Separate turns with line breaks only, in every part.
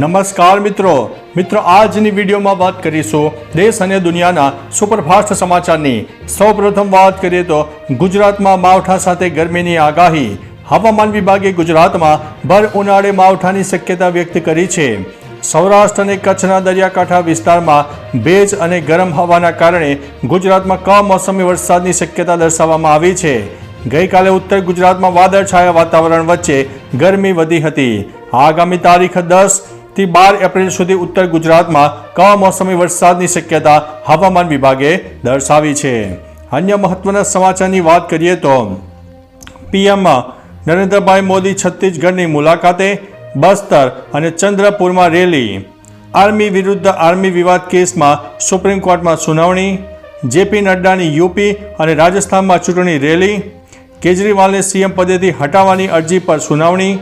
નમસ્કાર મિત્રો. મિત્રો, આજની વિડીયોમાં વાત કરીશું દેશ અને દુનિયાના સુપરફાસ્ટ સમાચારની. સૌપ્રથમ વાત કરીએ તો ગુજરાતમાં માવઠા સાથે ગરમીની આગાહી. હવામાન વિભાગે ગુજરાતમાં ભર ઉનાળે માવઠાની શક્યતા વ્યક્ત કરી છે. સૌરાષ્ટ્ર અને કચ્છના દરિયાકાંઠા વિસ્તારમાં ભેજ અને ગરમ હવાના કારણે ગુજરાતમાં કમોસમી વરસાદની શક્યતા દર્શાવવામાં આવી છે. ગઈકાલે ઉત્તર ગુજરાતમાં વાદળછાયા વાતાવરણ વચ્ચે ગરમી વધી હતી. આગામી તારીખ દસ થી બાર એપ્રિલ સુધી ઉત્તર ગુજરાતમાં કમોસમી વરસાદની શક્યતા હવામાન વિભાગે દર્શાવી છે. અન્ય મહત્વના સમાચારની વાત કરીએ તો પીએમ નરેન્દ્રભાઈ મોદી છત્તીસગઢની મુલાકાતે બસ્તર અને ચંદ્રપુરમાં રેલી. આર્મી વિરુદ્ધ આર્મી વિવાદ કેસમાં સુપ્રીમ કોર્ટમાં સુનાવણી, જેપી નડ્ડાની યુપી અને રાજસ્થાનમાં ચૂંટણી રેલી, કેજરીવાલને સીએમ પદેથી હટાવવાની અરજી પર સુનાવણી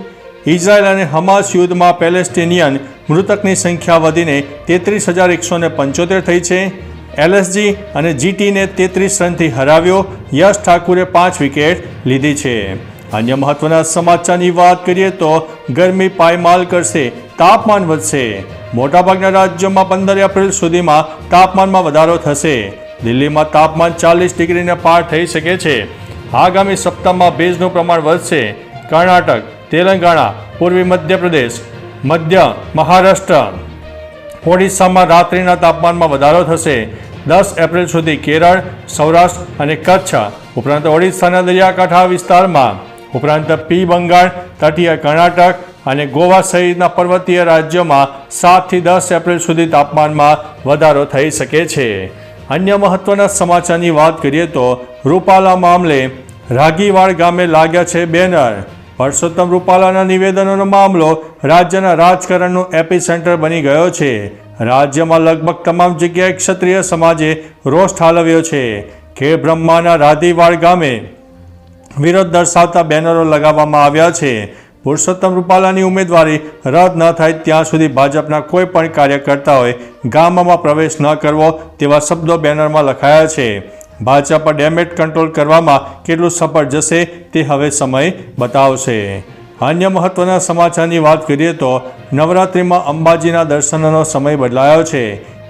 ઇઝરાયલ અને હમાસ યુદ્ધમાં પેલેસ્ટિનિયન મૃતકની સંખ્યા વધીને તેત્રીસ હજાર એકસો પંચોતેર થઈ છે. એલએસજી અને જીટીને તેત્રીસ રનથી હરાવ્યો. યશ ઠાકુરે પાંચ વિકેટ લીધી છે. અન્ય મહત્વના સમાચારની વાત કરીએ તો ગરમી પાયમાલ કરશે. તાપમાન વધશે. મોટાભાગના રાજ્યોમાં પંદર એપ્રિલ સુધીમાં તાપમાનમાં વધારો થશે. દિલ્હીમાં તાપમાન ચાલીસ ડિગ્રીને પાર થઈ શકે છે. આગામી સપ્તાહમાં ભેજનું પ્રમાણ વધશે. કર્ણાટક તેલંગાણા, પૂર્વી મધ્યપ્રદેશ, મધ્ય મહારાષ્ટ્ર. ઓડિશામાં રાત્રિના તાપમાનમાં વધારો થશે. દસ એપ્રિલ સુધી કેરળ, સૌરાષ્ટ્ર અને કચ્છ, ઉપરાંત ઓડિશાના દરિયાકાંઠા વિસ્તારમાં, ઉપરાંત પી બંગાળ તટીય કર્ણાટક અને ગોવા સહિતના પર્વતીય રાજ્યોમાં સાતથી દસ એપ્રિલ સુધી તાપમાનમાં વધારો થઈ શકે છે. અન્ય મહત્વના સમાચારની વાત કરીએ તો રૂપાલા મામલે રાગીવાડ ગામે લાગ્યા છે બેનર. પરસોત્તમ રૂપાલાના નિવેદનોનો મામલો રાજ્યના રાજકારણનું એપી સેન્ટર બની ગયો છે. રાજ્યમાં લગભગ તમામ જગ્યાએ ક્ષત્રિય સમાજે રોષ ઠાલવ્યો છે. કે બ્રહ્માના રાધીવાડ ગામે વિરોધ દર્શાવતા બેનરો લગાવવામાં આવ્યા છે. પુરુષોત્તમ રૂપાલાની ઉમેદવારી રદ ન થાય ત્યાં સુધી ભાજપના કોઈ પણ કાર્યકર્તાઓએ ગામમાં પ્રવેશ ન કરવો તેવા શબ્દો બેનરમાં લખાયા છે. ભાજપ ડેમેજ કંટ્રોલ કરવામાં કેટલું સફળ જશે તે હવે સમય બતાવશે. અન્ય મહત્વના સમાચારની વાત કરીએ તો નવરાત્રિમાં અંબાજીના દર્શનનો સમય બદલાયો છે.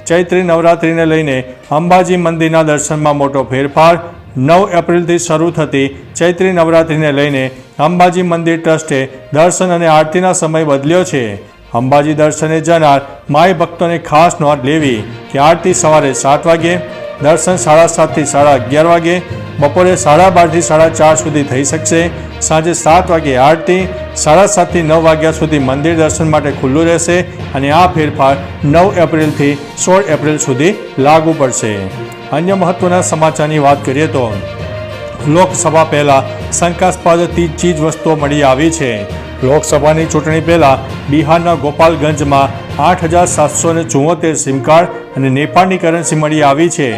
ચૈત્રી નવરાત્રિને લઈને અંબાજી મંદિરના દર્શનમાં મોટો ફેરફાર નવ એપ્રિલથી શરૂ થતી ચૈત્રી નવરાત્રિને લઈને અંબાજી મંદિર ટ્રસ્ટે દર્શન અને આરતીના સમય બદલ્યો છે. અંબાજી દર્શને જનાર માય ભક્તોને ખાસ નોંધ લેવી કે આરતી સવારે સાત વાગે દર્શન સાડા સાતથી સાડા અગિયાર વાગે, બપોરે સાડા બારથી સાડા ચાર સુધી થઈ શકશે. સાંજે સાત વાગે આરતી, સાડા સાતથી નવ વાગ્યા સુધી મંદિર દર્શન માટે ખુલ્લું રહેશે અને આ ફેરફાર નવ એપ્રિલથી સોળ એપ્રિલ સુધી લાગુ પડશે. અન્ય મહત્વના સમાચારની વાત કરીએ તો, લોકસભા પહેલાં શંકાસ્પદ ચીજ વસ્તુઓ મળી આવી છે. લોકસભાની ચૂંટણી પહેલા બિહારના ગોપાલગંજમાં આઠ હજાર સાતસો ને ચુમ્મોતેર સિમ કાર્ડ અને નેપાળની કરન્સી મળી આવી છે.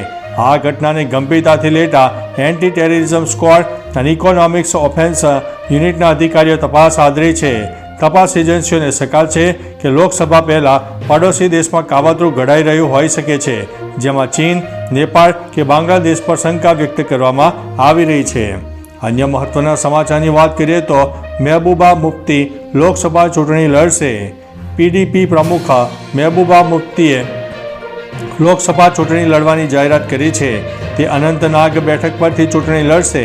આ ઘટનાને ગંભીરતાથી લેતા એન્ટી ટેરરિઝમ સ્ક્વોડ અને ઇકોનોમિક્સ ઓફેન્સ યુનિટના અધિકારીઓ તપાસ આદરી છે. તપાસ એજન્સીઓને શકાલ છે કે લોકસભા પહેલા પડોશી દેશમાં કાવતરું ઘડાઈ રહ્યું હોઈ શકે છે, જેમાં ચીન, નેપાળ કે બાંગ્લાદેશ પર શંકા વ્યક્ત કરવામાં આવી રહી છે. અન્ય મહત્વના સમાચારની વાત કરીએ તો મહેબૂબા મુફ્તી લોકસભા ચૂંટણી લડશે. પીડીપી પ્રમુખ મહેબૂબા મુફ્તીએ લોકસભા ચૂંટણી લડવાની જાહેરાત કરી છે. તે અનંતનાગ બેઠક પરથી ચૂંટણી લડશે.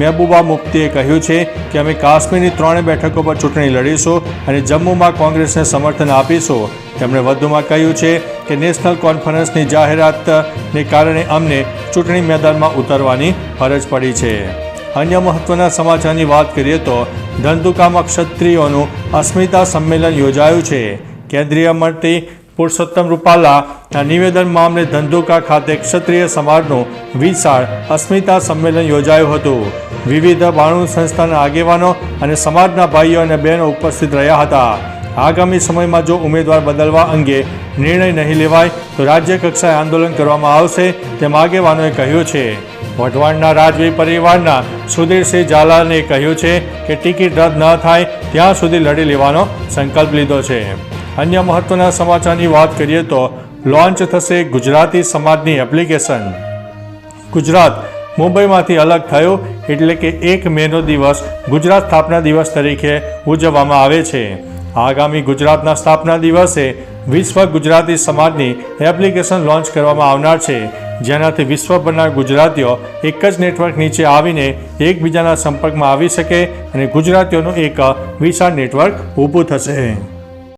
મહેબૂબા મુફ્તીએ કહ્યું છે કે અમે કાશ્મીરની ત્રણ બેઠકો પર ચૂંટણી લડીશું અને જમ્મુમાં કોંગ્રેસને સમર્થન આપીશું. તેમણે વધુમાં કહ્યું છે કે નેશનલ કોન્ફરન્સની જાહેરાતને કારણે અમને ચૂંટણી મેદાનમાં ઉતરવાની ફરજ પડી છે. અન્ય મહત્વના સમાચારની વાત કરીએ તો ધંધુકામાં ક્ષત્રિયોનું અસ્મિતા સંમેલન યોજાયું છે. કેન્દ્રીય મંત્રી પુરુષોત્તમ રૂપાલાના નિવેદન મામલે ધંધુકા ખાતે ક્ષત્રિય સમાજનું વિશાળ અસ્મિતા સંમેલન યોજાયું હતું. વિવિધ બાણું સંસ્થાના આગેવાનો અને સમાજના ભાઈઓ અને બહેનો ઉપસ્થિત રહ્યા હતા. આગામી સમયમાં જો ઉમેદવાર બદલવા અંગે નિર્ણય નહીં લેવાય, તો રાજ્ય કક્ષાએ આંદોલન કરવામાં આવશે તેમ આગેવાનોએ કહ્યું છે. વઢવાણના રાજવી પરિવારના સુધીરસિંહ ઝાલાને કહ્યું છે કે ટિકિટ રદ ન થાય, ત્યાં સુધી લડી લેવાનો સંકલ્પ લીધો છે. અન્ય મહત્વના સમાચારની વાત કરીએ તો, લોન્ચ થશે ગુજરાતી સમાજની એપ્લિકેશન. ગુજરાત મુંબઈમાંથી અલગ થયું એટલે કે એક મેનો દિવસ ગુજરાત સ્થાપના દિવસ તરીકે ઉજવવામાં આવે છે. આગામી ગુજરાતના સ્થાપના દિવસે વિશ્વ ગુજરાતી સમાજની એપ્લિકેશન લોન્ચ કરવામાં આવનાર છે. જેનાથી વિશ્વભરના ગુજરાતીઓ એક જ નેટવર્ક નીચે આવીને એકબીજાના સંપર્કમાં આવી શકે અને ગુજરાતીઓનું એક વિશાળ નેટવર્ક ઊભું થશે.